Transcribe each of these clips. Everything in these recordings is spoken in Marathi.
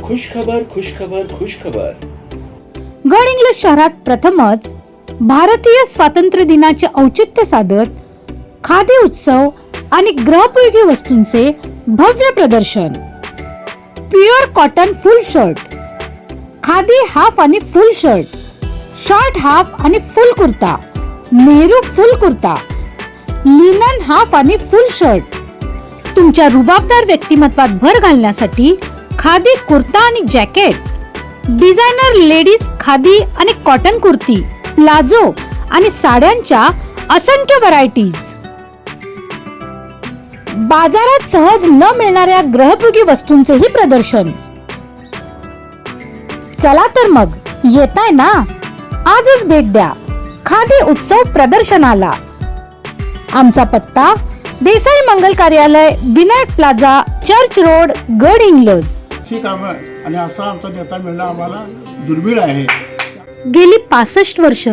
खुशखबर खुश खबर गड इंग्लज शहरात प्रथमच भारतीय स्वातंत्र्य दिनाचे औचित्य साधत खादी उत्सव आणि ग्रहपयोगी वस्तूंचे भव्य प्रदर्शन. Pure cotton full shirt khadi half आणि फुल शर्ट शॉर्ट हाफ आणि full kurta. Nehru full kurta. Linen half आणि फुल शर्ट तुमच्या रुबाबदार व्यक्तिमत्वात भर घालण्यासाठी खादी कुर्ता आणि जॅकेट. डिझायनर लेडीज खादी आणि कॉटन कुर्ती प्लाझो आणि साड्यांच्या असंख्य व्हरायटीज बाजारात सहज न मिळणाऱ्या ग्रहभोगी वस्तूंचेही प्रदर्शन. चला तर मग येताय ना? आजच भेट द्या. खादी उत्सव प्रदर्शनाला. आमचा पत्ता देसाई मंगल कार्यालय विनायक प्लाझा चर्च रोड गड इंग्लज. अशी कामं आणि असा आमचा नेता मिळणं आम्हाला दुर्मिळ आहे. गेली पासष्ट वर्ष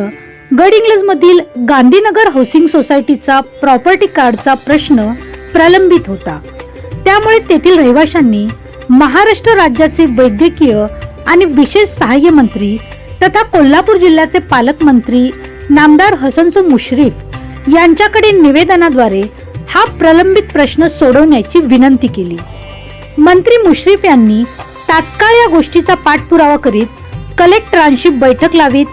गड इंग्लज मधील गांधीनगर हाऊसिंग सोसायटीचा प्रॉपर्टी कार्डचा प्रश्न प्रलंबित होता. त्यामुळे तेथील रहिवाशांनी महाराष्ट्र राज्याचे वैद्यकीय आणि विशेष सहाय्य मंत्री तथा कोल्हापूर जिल्ह्याचे पालकमंत्री नामदार हसनसो मुश्रीफ यांच्याकडे निवेदनाद्वारे हा प्रलंबित प्रश्न सोडवण्याची विनंती केली. मंत्री मुश्रीफ यांनी तात्काळ या गोष्टीचा पाठपुरावा करीत कलेक्टरांशी बैठक लावीत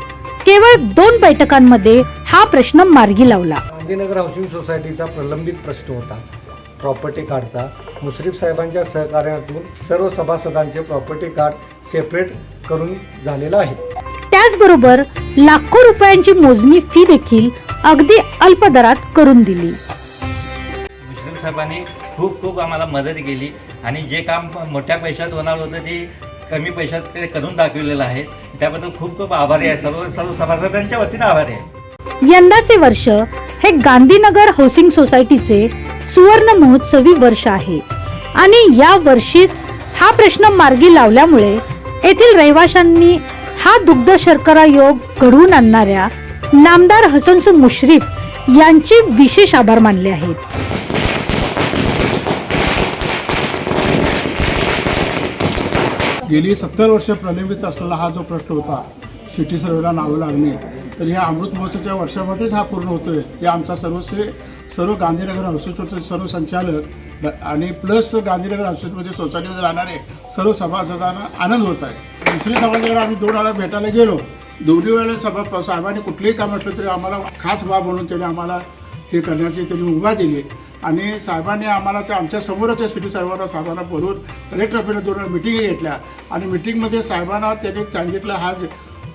केवळ दोन बैठकांमध्ये हा प्रश्न मार्गी लावला. गांधीनगर हाऊसिंग सोसायटीचा प्रलंबित प्रश्न होता. प्रॉपर्टी कार्डचा. मुश्रीफ साहेबांच्या सहकार्यातून सर्व सभासदांचे प्रॉपर्टी कार्ड सेपरेट करून झालेलं आहे. त्याचबरोबर लाखो रुपयांची मोजणी फी देखील अगदी अल्प दरात करून दिली. मुश्रीफ साहेबांनी खूप खूप आम्हाला मदत केली. आणि जे काम मोठ्या पैशात होणार होतं ते कमी पैशात ते करून दाखवलेलं आहे. त्याबद्दल खूप खूप आभारी आहे. सर्व सर्व सभासदांच्या वतीनं आभारी आहे. यंदाचे वर्ष हे गांधीनगर हाऊसिंग सोसायटीचे सुवर्ण महोत्सवी वर्ष आहे. आणि या वर्षीच हा प्रश्न मार्गी लावल्यामुळे येथील रहिवाशांनी हा दुग्ध शर्करा योग घडवून आणणाऱ्या नामदार हसनसु मुश्रीफ यांचे विशेष आभार मानले आहेत. गेली सत्तर वर्ष प्रलंबित असलेला हा जो प्रश्न होता सिटी सर्वेला नावं लागणे तर ह्या अमृत महोत्सवाच्या वर्षामध्येच हा पूर्ण होतो आहे हे आमचा सर्वसे सर्व गांधीनगर हॉस्पिटलचे सर्व संचालक आणि प्लस गांधीनगर हॉस्पिटलमध्ये सोसायटीमध्ये राहणारे सर्व सभासदांना आनंद होत आहे. दुसरी सभासदांना आम्ही दोन वेळा भेटायला गेलो. दोन्ही वेळेला सभा साहेबांनी कुठलेही काम असलं तरी आम्हाला खास बाब म्हणून त्यांनी आम्हाला हे करण्याची त्यांनी मुभा दिली. आणि साहेबांनी आम्हाला त्या आमच्या समोरच सिटी साहेबांना साहेबांना बोलवून कलेक्टर ऑफिसला दोन वेळा घेतल्या. आणि मिटिंगमध्ये साहेबांना त्यांनी सांगितलं हा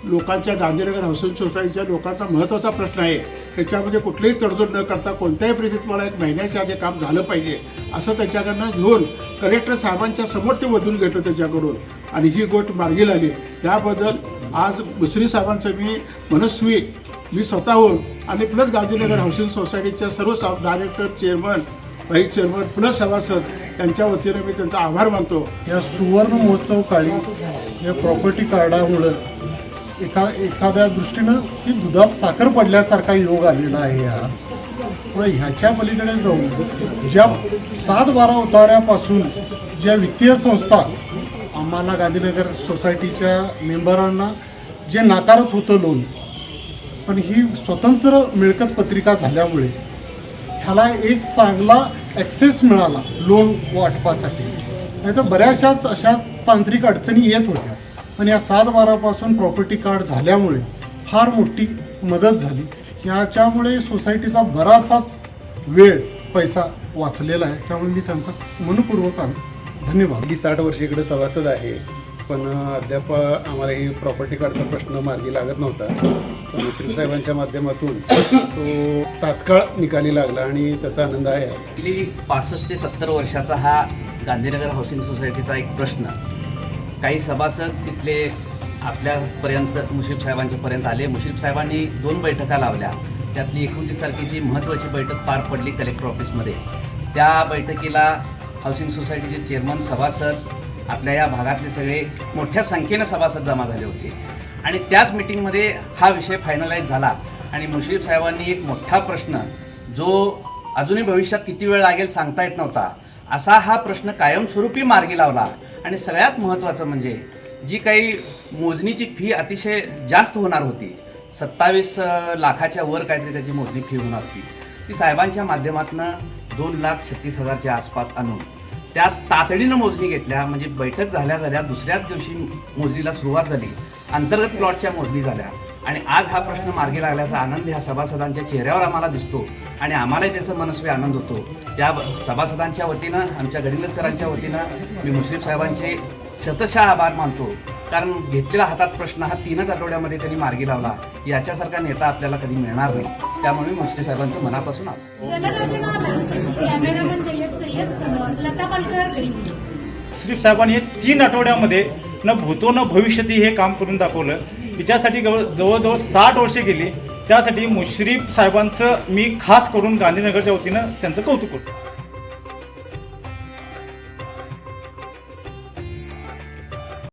लोकांच्या गांधीनगर हाऊसिंग सोसायटीच्या लोकांचा महत्त्वाचा प्रश्न आहे. त्याच्यामध्ये कुठलीही तडजोड न करता कोणत्याही परिस्थितीत मला एक महिन्याच्या आधी काम झालं पाहिजे असं त्याच्याकडनं घेऊन कलेक्टर साहेबांच्या समोर ते वधून घेतलं त्याच्याकडून. आणि ही गोष्ट मार्गी लागली. त्याबद्दल आज मुश्री साहेबांचं मी मनस्वी मी स्वतःहून आणि प्लस गांधीनगर हाऊसिंग सोसायटीच्या सर्व सा director chairman vice chairman plus सभासद यांच्या वतीने मी त्यांचा आभार मानतो. या सुवर्ण महोत्सव काळी या प्रॉपर्टी कार्डामुळं एका एखाद्या दृष्टीनं ती दुधात साखर पडल्यासारखा योग आलेला आहे हा. पण ह्याच्या पलीकडे जाऊन ज्या सात बारा उतार्यापासून ज्या वित्तीय संस्था आम्हाला गांधीनगर सोसायटीच्या मेंबरांना जे नाकारत होतं लोन पण ही स्वतंत्र मिळकत पत्रिका झाल्यामुळे ह्याला एक चांगला ॲक्सेस मिळाला लोन वाटपासाठी. नाही तर बऱ्याचशाच अशा तांत्रिक अडचणी येत होत्या. पण या सात बारापासून प्रॉपर्टी कार्ड झाल्यामुळे फार मोठी मदत झाली. याच्यामुळे सोसायटीचा बराचसाच वेळ पैसा वाचलेला आहे. त्यामुळे मी त्यांचा मनपूर्वक आभार- धन्यवाद. मी साठ वर्ष इकडे सभासद आहे. पण अद्याप आम्हाला ही प्रॉपर्टी कार्डचा प्रश्न मार्गी लागत नव्हता. पण साहेबांच्या माध्यमातून तो तात्काळ निकाली लागला आणि त्याचा आनंद आहे. गेली पासष्ट ते सत्तर वर्षाचा हा गांधीनगर हाऊसिंग सोसायटीचा एक प्रश्न. काही सभासद तिथले आपल्यापर्यंत मुश्रीफ साहेबांच्यापर्यंत आले. मुश्रीफ साहेबांनी दोन बैठका लावल्या. त्यातली एकोणतीस तारखेची महत्त्वाची बैठक पार पडली कलेक्टर ऑफिसमध्ये त्या बैठकीला हाऊसिंग सोसायटीचे चेअरमन सभासद आपल्या या भागातले सगळे मोठ्या संख्येनं सभासद जमा झाले होते. आणि त्याच मिटिंगमध्ये हा विषय फायनलाईज झाला. आणि मुश्रीफ साहेबांनी एक मोठा प्रश्न जो अजूनही भविष्यात किती वेळ लागेल सांगता येत नव्हता असा हा प्रश्न कायमस्वरूपी मार्गी लावला. आणि सगळ्यात महत्त्वाचं म्हणजे जी काही मोजणीची फी अतिशय जास्त होणार होती सत्तावीस लाखाच्या वर काहीतरी त्याची मोजणी फी होणार होती. ती साहेबांच्या माध्यमातून दोन लाख छत्तीस हजारच्या आसपास आणून त्या तातडीनं मोजणी घेतल्या म्हणजे बैठक झाल्या झाल्या दुसऱ्याच दिवशी मोजणीला सुरुवात झाली अंतर्गत प्लॉटच्या मोजणी झाल्या. आणि आज हा प्रश्न मार्गी लागल्याचा आनंद ह्या सभासदांच्या चेहऱ्यावर आम्हाला दिसतो आणि आम्हालाही त्याचा मनस्वी आनंद होतो. त्या सभासदांच्या वतीनं आमच्या गडिंगजकरांच्या वतीनं मी मुश्रीफ साहेबांचे शतशः आभार मानतो. कारण घेतलेला हातात प्रश्न हा तीनच आठवड्यामध्ये त्यांनी मार्गी लावला. याच्यासारखा नेता आपल्याला कधी मिळणार नाही. त्यामुळे मी मुश्रीफ साहेबांचं मनापासून श्री साहेबांनी हे तीन आठवड्यामध्ये न भूतो न भविष्यती हे काम करून दाखवलं. हिच्यासाठी गव जवळजवळ साठ वर्षे गेली. त्यासाठी मुश्रीफ साहेबांचं मी खास करून गांधीनगरच्या वतीनं त्यांचं कौतुक करतो